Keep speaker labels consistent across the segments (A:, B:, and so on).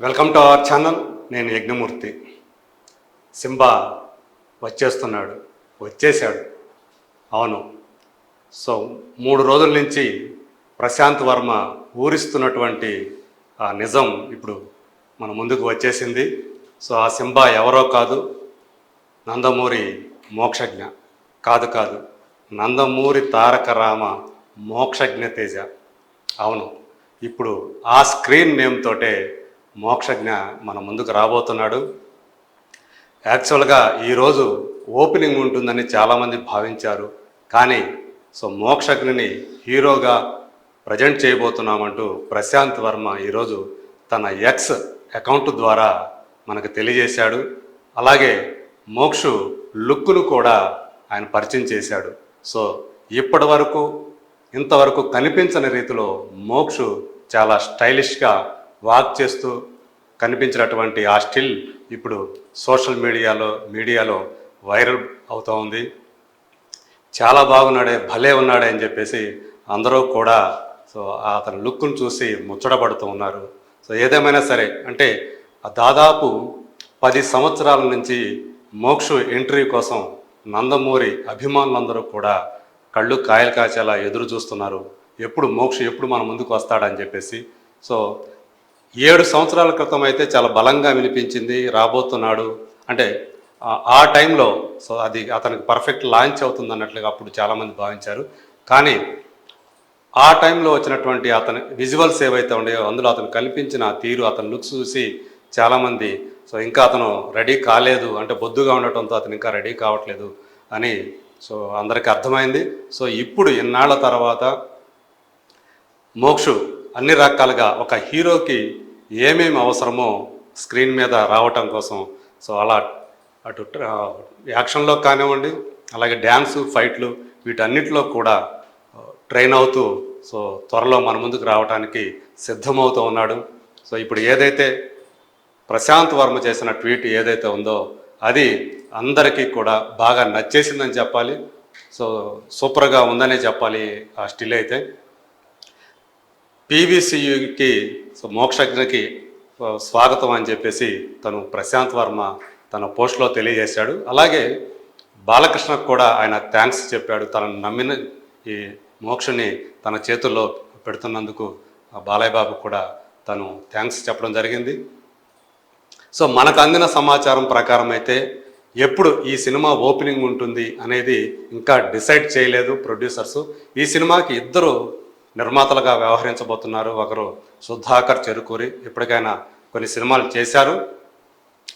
A: Welcome to our channel నేను Yagnamurthy. Simba వచ్చేస్తున్నాడు. వచ్చేసాడు అవును. సో మూడు రోజుల నుంచి ప్రశాంత్ వర్మ ఊరిస్తున్నటువంటి ఆ నిజం ఇప్పుడు మన ముందుకు వచ్చేసింది. సో ఆ సింబా ఎవరో కాదు. నందమూరి మోక్షజ్ఞ. కాదు కాదు. నందమూరి తారక రామ మోక్షజ్ఞ తేజ. అవును. ఇప్పుడు ఆ స్క్రీన్ నేమ్ తోటే మోక్షజ్ఞ మన ముందుకు రాబోతున్నాడు. యాక్చువల్గా ఈరోజు ఓపెనింగ్ ఉంటుందని చాలామంది భావించారు. కానీ సో మోక్షజ్ఞని హీరోగా ప్రజెంట్ చేయబోతున్నామంటూ ప్రశాంత్ వర్మ ఈరోజు తన ఎక్స్ అకౌంట్ ద్వారా మనకు తెలియజేశాడు. అలాగే మోక్షు లుక్ను కూడా ఆయన పరిచయం చేశాడు. సో ఇప్పటి వరకు ఇంతవరకు కనిపించని రీతిలో మోక్షు చాలా స్టైలిష్గా వాక్ చేస్తూ కనిపించినటువంటి ఆ స్టిల్ ఇప్పుడు సోషల్ మీడియాలో మీడియాలో వైరల్ అవుతూ ఉంది. చాలా బాగున్నాడే భలే ఉన్నాడే అని చెప్పేసి అందరూ కూడా సో అతని లుక్ను చూసి ముచ్చటపడుతూ ఉన్నారు. సో ఏదేమైనా సరే అంటే దాదాపు పది సంవత్సరాల నుంచి మోక్షు ఎంట్రీ కోసం నందమూరి అభిమానులందరూ కూడా కళ్ళు కాయలు కాచేలా ఎదురు చూస్తున్నారు. ఎప్పుడు మోక్ష ఎప్పుడు మన ముందుకు వస్తాడని చెప్పేసి. సో ఏడు సంవత్సరాల క్రితం అయితే చాలా బలంగా వినిపించింది రాబోతున్నాడు. అంటే ఆ- టైంలో సో అది అతనికి పర్ఫెక్ట్ లాంచ్ అవుతుంది అన్నట్లుగా అప్పుడు చాలామంది భావించారు. కానీ ఆ టైంలో వచ్చినటువంటి అతని విజువల్స్ ఏవైతే ఉన్నాయో అందులో అతను కల్పించిన తీరు అతని లుక్స్ చూసి చాలామంది సో ఇంకా అతను రెడీ కాలేదు అంటే బొద్దుగా ఉండటంతో అతను ఇంకా రెడీ కావట్లేదు అని సో అందరికీ అర్థమైంది. సో ఇప్పుడు ఎన్నాళ్ళ తర్వాత మోక్షు అన్ని రకాలుగా ఒక హీరోకి ఏమేమి అవసరమో స్క్రీన్ మీద రావటం కోసం. సో అలా అటు యాక్షన్లో కానివ్వండి అలాగే డ్యాన్స్ ఫైట్లు వీటన్నిటిలో కూడా ట్రైన్ అవుతూ సో త్వరలో మన ముందుకు రావడానికి సిద్ధమవుతూ ఉన్నాడు. సో ఇప్పుడు ఏదైతే ప్రశాంత్ వర్మ చేసిన ట్వీట్ ఏదైతే ఉందో అది అందరికీ కూడా బాగా నచ్చేసిందని చెప్పాలి. సో సూపర్గా ఉందనే చెప్పాలి ఆ స్టిల్ అయితే. పీవీసీయుకి సో మోక్షజ్ఞకి స్వాగతం అని చెప్పేసి తను ప్రశాంత్ వర్మ తన పోస్ట్లో తెలియజేశాడు. అలాగే బాలకృష్ణకు కూడా ఆయన థ్యాంక్స్ చెప్పాడు. తనను నమ్మిన ఈ మోక్షని తన చేతుల్లో పెడుతున్నందుకు బాలయ్య బాబు కూడా తను థ్యాంక్స్ చెప్పడం జరిగింది. సో మనకు అందిన సమాచారం ప్రకారం అయితే ఎప్పుడు ఈ సినిమా ఓపెనింగ్ ఉంటుంది అనేది ఇంకా డిసైడ్ చేయలేదు ప్రొడ్యూసర్స్. ఈ సినిమాకి ఇద్దరు నిర్మాతలుగా వ్యవహరించబోతున్నారు. ఒకరు సుధాకర్ చెరుకూరి. ఇప్పటికైనా కొన్ని సినిమాలు చేశారు.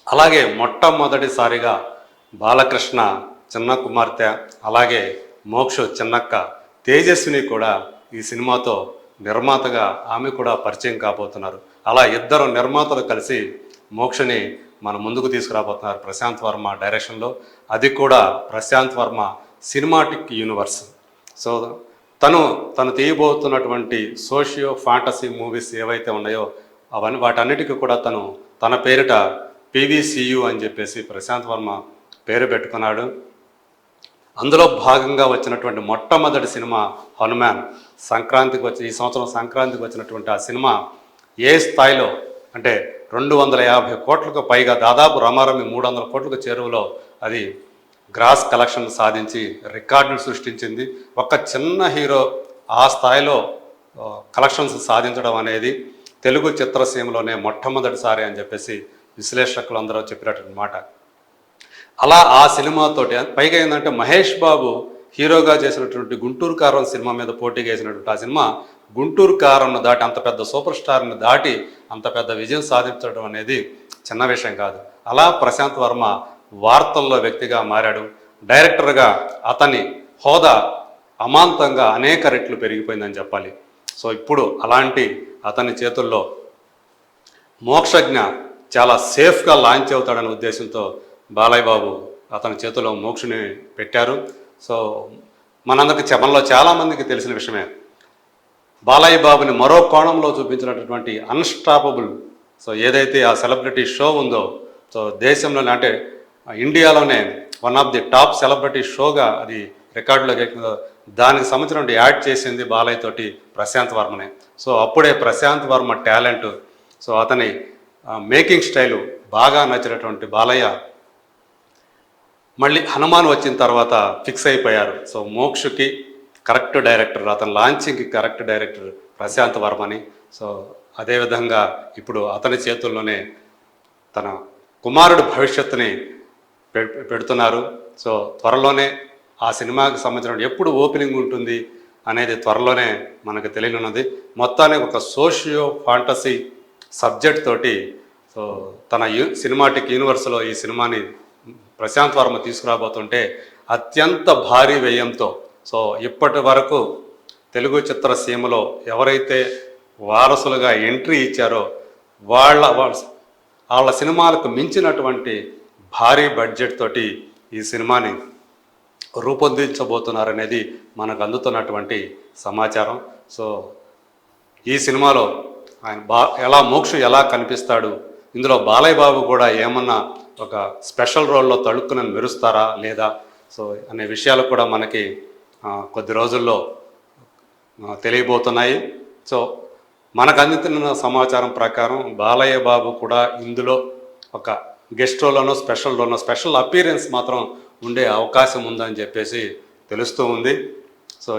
A: అలాగే మొట్టమొదటిసారిగా బాలకృష్ణ చిన్న కుమార్తె అలాగే మోక్ష చిన్నక్క తేజస్విని కూడా ఈ సినిమాతో నిర్మాతగా ఆమె కూడా పరిచయం కాబోతున్నారు. అలా ఇద్దరు నిర్మాతలు కలిసి మోక్షని మన ముందుకు తీసుకురాబోతున్నారు. ప్రశాంత్ వర్మ డైరెక్షన్లో. అది కూడా Prashanth Varma cinematic universe. So తను తను తీయబోతున్నటువంటి సోషియో ఫాంటసీ మూవీస్ ఏవైతే ఉన్నాయో అవన్నీ వాటన్నిటికీ కూడా తను తన పేరిట పీవీసీయు అని చెప్పేసి ప్రశాంత్ వర్మ పేరు పెట్టుకున్నాడు. అందులో భాగంగా వచ్చినటువంటి మొట్టమొదటి సినిమా హనుమాన్. సంక్రాంతికి వచ్చి ఈ సంవత్సరం సంక్రాంతికి వచ్చినటువంటి ఆ సినిమా ఏ స్థాయిలో అంటే రెండు వందల యాభై కోట్లకు పైగా దాదాపు రమారమి మూడు వందల కోట్లకు చేరువలో అది గ్రాస్ కలెక్షన్ సాధించి రికార్డును సృష్టించింది. ఒక చిన్న హీరో ఆ స్థాయిలో కలెక్షన్స్ సాధించడం అనేది తెలుగు చిత్రసీమలోనే మొట్టమొదటిసారి అని చెప్పేసి విశ్లేషకులు అందరూ చెప్పినటువంటి మాట అలా ఆ సినిమాతోటి పైగా ఏంటంటే మహేష్ బాబు హీరోగా చేసినటువంటి గుంటూరు కారం సినిమా మీద పోటీగా వేసినటువంటి ఆ సినిమా గుంటూరు కారంను దాటి అంత పెద్ద సూపర్ స్టార్ని దాటి అంత పెద్ద విజయం సాధించడం అనేది చిన్న విషయం కాదు. అలా ప్రశాంత్ వర్మ వార్తల్లో వ్యక్తిగా మారాడు. డైరెక్టర్గా అతని హోదా అమాంతంగా అనేక రెట్లు పెరిగిపోయిందని చెప్పాలి. సో ఇప్పుడు అలాంటి అతని చేతుల్లో మోక్షజ్ఞ చాలా సేఫ్గా లాంచ్ అవుతాడనే ఉద్దేశంతో బాలయ్య బాబు అతని చేతిలో మోక్షుని పెట్టారు. సో మనందరికి చ- చాలామందికి తెలిసిన విషయమే. బాలయ్య బాబుని మరో కోణంలో చూపించినటువంటి అన్స్టాపబుల్. సో ఏదైతే ఆ సెలబ్రిటీ షో ఉందో సో దేశంలోనే అంటే ఇండియాలోనే one of the top celebrity షోగా అది రికార్డులోకి ఎక్కిందో దానికి సంబంధించిన యాడ్ చేసింది బాలయ్య తోటి ప్రశాంత్ వర్మనే. సో అప్పుడే ప్రశాంత్ వర్మ టాలెంట్. సో అతని మేకింగ్ స్టైలు బాగా నచ్చినటువంటి బాలయ్య. మళ్ళీ హనుమాన్ వచ్చిన తర్వాత ఫిక్స్ అయిపోయారు. సో మోక్షుకి కరెక్ట్ డైరెక్టర్ అతని లాంచింగ్కి కరెక్ట్ డైరెక్టర్ ప్రశాంత్ వర్మని. సో అదేవిధంగా ఇప్పుడు అతని చేతుల్లోనే తన కుమారుడు భవిష్యత్తుని పెడుతున్నారు. సో త్వరలోనే ఆ సినిమాకి సంబంధించిన ఎప్పుడు ఓపెనింగ్ ఉంటుంది అనేది త్వరలోనే మనకు తెలియనున్నది. మొత్తానికి ఒక సోషియో ఫాంటసీ సబ్జెక్ట్ తోటి సో తన యూ సినిమాటిక్ యూనివర్స్లో ఈ సినిమాని ప్రశాంత్ వర్మ తీసుకురాబోతుంటే అత్యంత భారీ వ్యయంతో సో ఇప్పటి వరకు తెలుగు చిత్రసీమలో ఎవరైతే వారసులుగా ఎంట్రీ ఇచ్చారో వాళ్ళ వాళ్ళ వాళ్ళ సినిమాలకు మించినటువంటి భారీ బడ్జెట్ తోటి ఈ సినిమాని రూపొందించబోతున్నారనేది మనకు అందుతున్నటువంటి సమాచారం. సో ఈ సినిమాలో ఆయన బా ఎలా మోక్ష ఎలా కనిపిస్తాడు ఇందులో బాలయ్య బాబు కూడా ఏమన్నా ఒక స్పెషల్ రోల్లో తడుక్కుని మెరుస్తారా లేదా సో అనే విషయాలు కూడా మనకి కొద్ది రోజుల్లో తెలియబోతున్నాయి. సో మనకు అందుతున్న సమాచారం ప్రకారం బాలయ్య బాబు కూడా ఇందులో ఒక గెస్ట్ రోల్లోనో స్పెషల్ స్పెషల్ అపీరెన్స్ మాత్రం ఉండే అవకాశం ఉందని చెప్పేసి తెలుస్తూ ఉంది. సో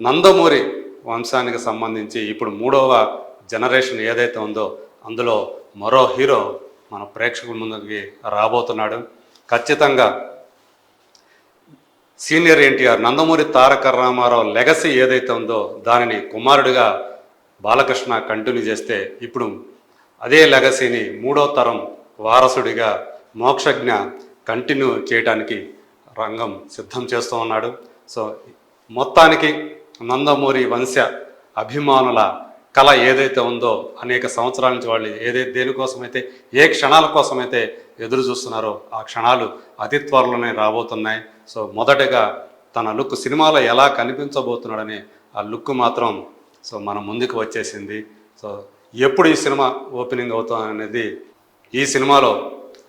A: నందమూరి వంశానికి సంబంధించి ఇప్పుడు మూడవ జనరేషన్ ఏదైతే ఉందో అందులో మరో హీరో మన ప్రేక్షకుల ముందుకి రాబోతున్నాడు. ఖచ్చితంగా senior NTR Nandamuri Taraka Rama Rao legacy ఏదైతే ఉందో దానిని కుమారుడిగా బాలకృష్ణ కంటిన్యూ చేస్తే ఇప్పుడు అదే లెగసీని మూడో తరం వారసుడిగా మోక్షజ్ఞ కంటిన్యూ చేయడానికి రంగం సిద్ధం చేస్తూ ఉన్నాడు. సో మొత్తానికి నందమూరి వంశ అభిమానుల కళ ఏదైతే ఉందో అనేక సంవత్సరాల నుంచి వాళ్ళు ఏదైతే దేనికోసమైతే ఏ క్షణాల కోసమైతే ఎదురు చూస్తున్నారో ఆ క్షణాలు అతి త్వరలోనే రాబోతున్నాయి. సో మొదటగా తన లుక్ సినిమాలో ఎలా కనిపించబోతున్నాడనే ఆ లుక్ మాత్రం సో మన ముందుకు వచ్చేసింది. సో ఎప్పుడు ఈ సినిమా ఓపెనింగ్ అవుతుంది అనేది ఈ సినిమాలో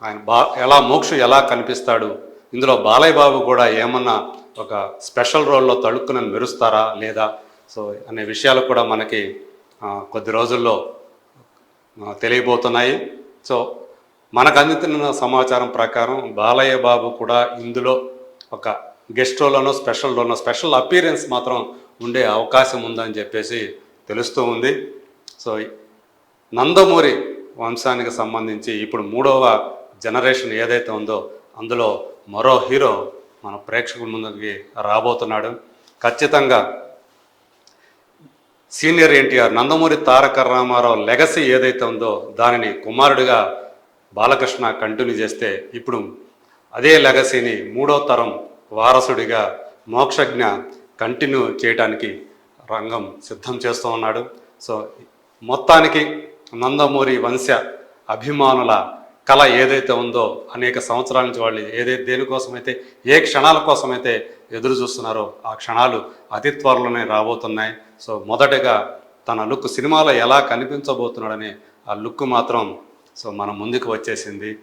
A: ఆయన బా ఎలా మోక్ష ఎలా కనిపిస్తాడు ఇందులో బాలయ్య బాబు కూడా ఏమన్నా ఒక స్పెషల్ రోల్లో తడుక్కున మెరుస్తారా లేదా సో అనే విషయాలు కూడా మనకి కొద్ది రోజుల్లో తెలియబోతున్నాయి. సో మనకు అందుతున్న సమాచారం ప్రకారం బాలయ్య బాబు కూడా ఇందులో ఒక గెస్ట్ రోల్లోనో స్పెషల్ రోల్నో స్పెషల్ అపీరెన్స్ మాత్రం ఉండే అవకాశం ఉందని చెప్పేసి తెలుస్తూ ఉంది. సో నందమూరి వంశానికి సంబంధించి ఇప్పుడు మూడవ జనరేషన్ ఏదైతే ఉందో అందులో మరో హీరో మన ప్రేక్షకుల ముందుకి రాబోతున్నాడు. ఖచ్చితంగా senior NTR Nandamuri Taraka Rama Rao legacy ఏదైతే ఉందో దానిని కుమారుడిగా బాలకృష్ణ కంటిన్యూ చేస్తే ఇప్పుడు అదే లెగసీని మూడో తరం వారసుడిగా మోక్షజ్ఞ కంటిన్యూ చేయడానికి రంగం సిద్ధం చేస్తూ ఉన్నాడు. సో మొత్తానికి నందమూరి వంశ అభిమానుల కళ ఏదైతే ఉందో అనేక సంవత్సరాల నుంచి వాళ్ళు ఏదైతే దేనికోసమైతే ఏ క్షణాల కోసమైతే ఎదురు చూస్తున్నారో ఆ క్షణాలు అతి త్వరలోనే రాబోతున్నాయి. సో మొదటగా తన లుక్ సినిమాలో ఎలా కనిపించబోతున్నాడనే ఆ లుక్ మాత్రం సో మన ముందుకు వచ్చేసింది.